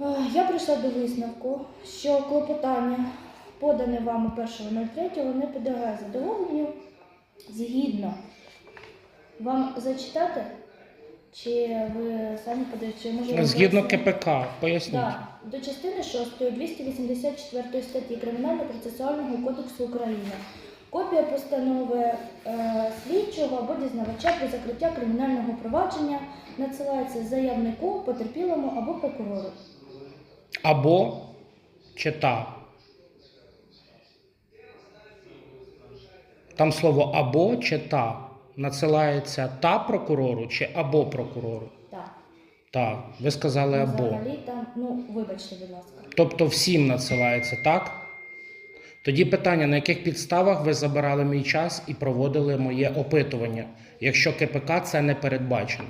Е, Я прийшла до висновку, що клопотання, подане вами 1.03, не підлягає задоволенню згідно. Вам зачитати? Чи ви самі подаєте? Може Згідно? КПК, поясніть. Да, до частини 6 284 статті Кримінально-процесуального кодексу України. Копія постанови е, слідчого або дізнавача про закриття кримінального провадження надсилається заявнику, потерпілому або прокурору. Або чи та. Там слово або чи та надсилається та прокурору чи або прокурору. Так. Так, ви сказали або. Взагалі там, ну вибачте, будь ласка. Тобто всім надсилається, так? Тоді питання, на яких підставах ви забирали мій час і проводили моє опитування, якщо КПК це не передбачено?